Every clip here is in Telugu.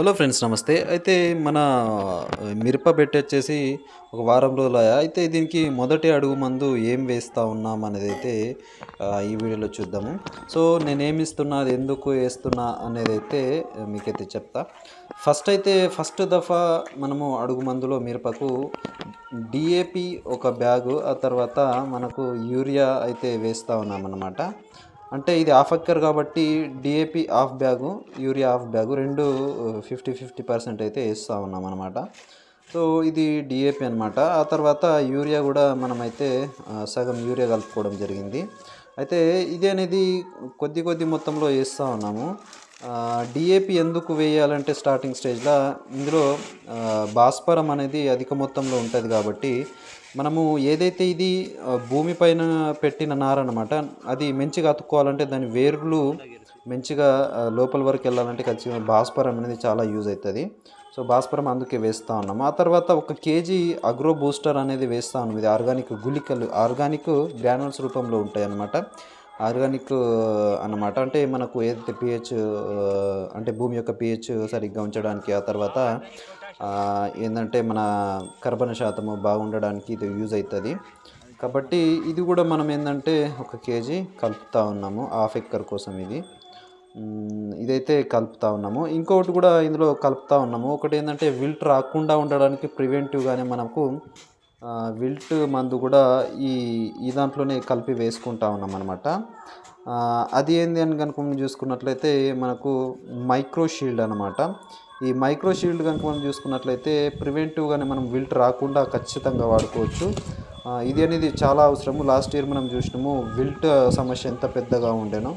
హలో ఫ్రెండ్స్ నమస్తే. అయితే మన మిరప బెట్ వచ్చేసి ఒక వారం రోజులు అయితే దీనికి మొదటి అడుగు మందు ఏం వేస్తూ ఉన్నాం అనేది అయితే ఈ వీడియోలో చూద్దాము. సో నేనేమి ఇస్తున్నా అది ఎందుకు వేస్తున్నా అనేది అయితే మీకైతే చెప్తా. ఫస్ట్ అయితే ఫస్ట్ దఫా మనము అడుగు మందులో మిరపకు డిఏపి ఒక బ్యాగు ఆ తర్వాత మనకు యూరియా అయితే వేస్తూ ఉన్నామన్నమాట. అంటే ఇది హాఫ్ ఎక్కర్ కాబట్టి DAP half bag urea half bag రెండు ఫిఫ్టీ ఫిఫ్టీ పర్సెంట్ అయితే వేస్తూ ఉన్నాం అనమాట సో ఇది డిఏపి అనమాట ఆ తర్వాత యూరియా కూడా మనమైతే సగం యూరియా కలుపుకోవడం జరిగింది. అయితే ఇది అనేది కొద్ది కొద్ది మొత్తంలో వేస్తూ ఉన్నాము. డిఏపి ఎందుకు వేయాలంటే స్టార్టింగ్ స్టేజ్లో ఇందులో భాస్వరం అనేది అధిక మొత్తంలో ఉంటుంది కాబట్టి మనము ఏదైతే ఇది భూమిపైన పెట్టిన నార అనమాట అది మంచిగా అతుక్కోవాలంటే దాని వేర్లు మంచిగా లోపల వరకు వెళ్ళాలంటే ఖచ్చితంగా భాస్వరం అనేది చాలా యూజ్ అవుతుంది. సో భాస్వరం అందుకే వేస్తూ ఉన్నాము. ఆ తర్వాత ఒక కేజీ అగ్రో బూస్టర్ అనేది వేస్తూ ఉన్నాము. ఇది ఆర్గానిక్ గుళికలు ఆర్గానిక్ గ్రానుల్స్ రూపంలో ఉంటాయి అన్నమాట ఆర్గానిక్ అన్నమాట. అంటే మనకు ఏదైతే పిహెచ్ అంటే భూమి యొక్క పిహెచ్ సరిగ్గా ఉంచడానికి ఆ తర్వాత ఏంటంటే మన కర్బన శాతము బాగుండడానికి ఇది యూజ్ అవుతుంది కాబట్టి ఇది కూడా మనం ఏంటంటే ఒక కేజీ కలుపుతూ ఉన్నాము హాఫ్ ఎక్కర్ కోసం ఇది. ఇదైతే కలుపుతూ ఉన్నాము. ఇంకొకటి కూడా ఇందులో కలుపుతూ ఉన్నాము. ఒకటి ఏంటంటే విల్ట్ రాకుండా ఉండడానికి ప్రివెంటివ్గానే మనకు విల్ట్ మందు కూడా ఈ ఈ దాంట్లోనే కలిపి వేసుకుంటా ఉన్నాం అనమాట అది ఏంది అని కనుక మనం చూసుకున్నట్లయితే మనకు మైక్రో షీల్డ్ అనమాట ఈ మైక్రో షీల్డ్ కనుక మనం చూసుకున్నట్లయితే ప్రివెంటివ్గానే మనం విల్ట్ రాకుండా ఖచ్చితంగా వాడుకోవచ్చు. ఇది అనేది చాలా అవసరము. లాస్ట్ ఇయర్ మనం చూసినాము విల్ట్ సమస్య ఎంత పెద్దగా ఉండేనో.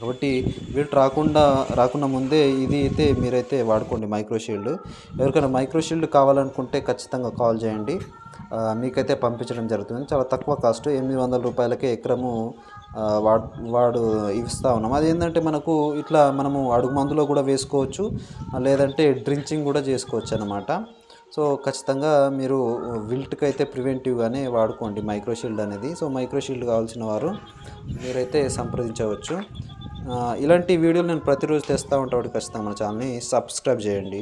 కాబట్టి వీటి రాకుండా రాకుండా ముందే ఇది అయితే మీరైతే వాడుకోండి మైక్రోషీల్డ్ ఎవరికైనా మైక్రో షీల్డ్ కావాలనుకుంటే ఖచ్చితంగా కాల్ చేయండి. మీకైతే పంపించడం జరుగుతుంది. చాలా తక్కువ కాస్ట్ ఎనిమిది వందల రూపాయలకే ఎకరము వాడు వాడు ఇస్తా ఉన్నాం. అది ఏంటంటే మనకు ఇట్లా మనము అడుగు మందులో కూడా వేసుకోవచ్చు లేదంటే డ్రించింగ్ కూడా చేసుకోవచ్చు అన్నమాట. సో ఖచ్చితంగా మీరు విల్ట్కి అయితే ప్రివెంటివ్గానే వాడుకోండి మైక్రోషీల్డ్ అనేది. సో మైక్రోషీల్డ్ కావాల్సిన వారు మీరైతే సంప్రదించవచ్చు. ఇలాంటి వీడియోలు నేను ప్రతిరోజు తెస్తూ ఉంటాడు ఖచ్చితంగా మన ఛానల్ని. సబ్స్క్రైబ్ చేయండి.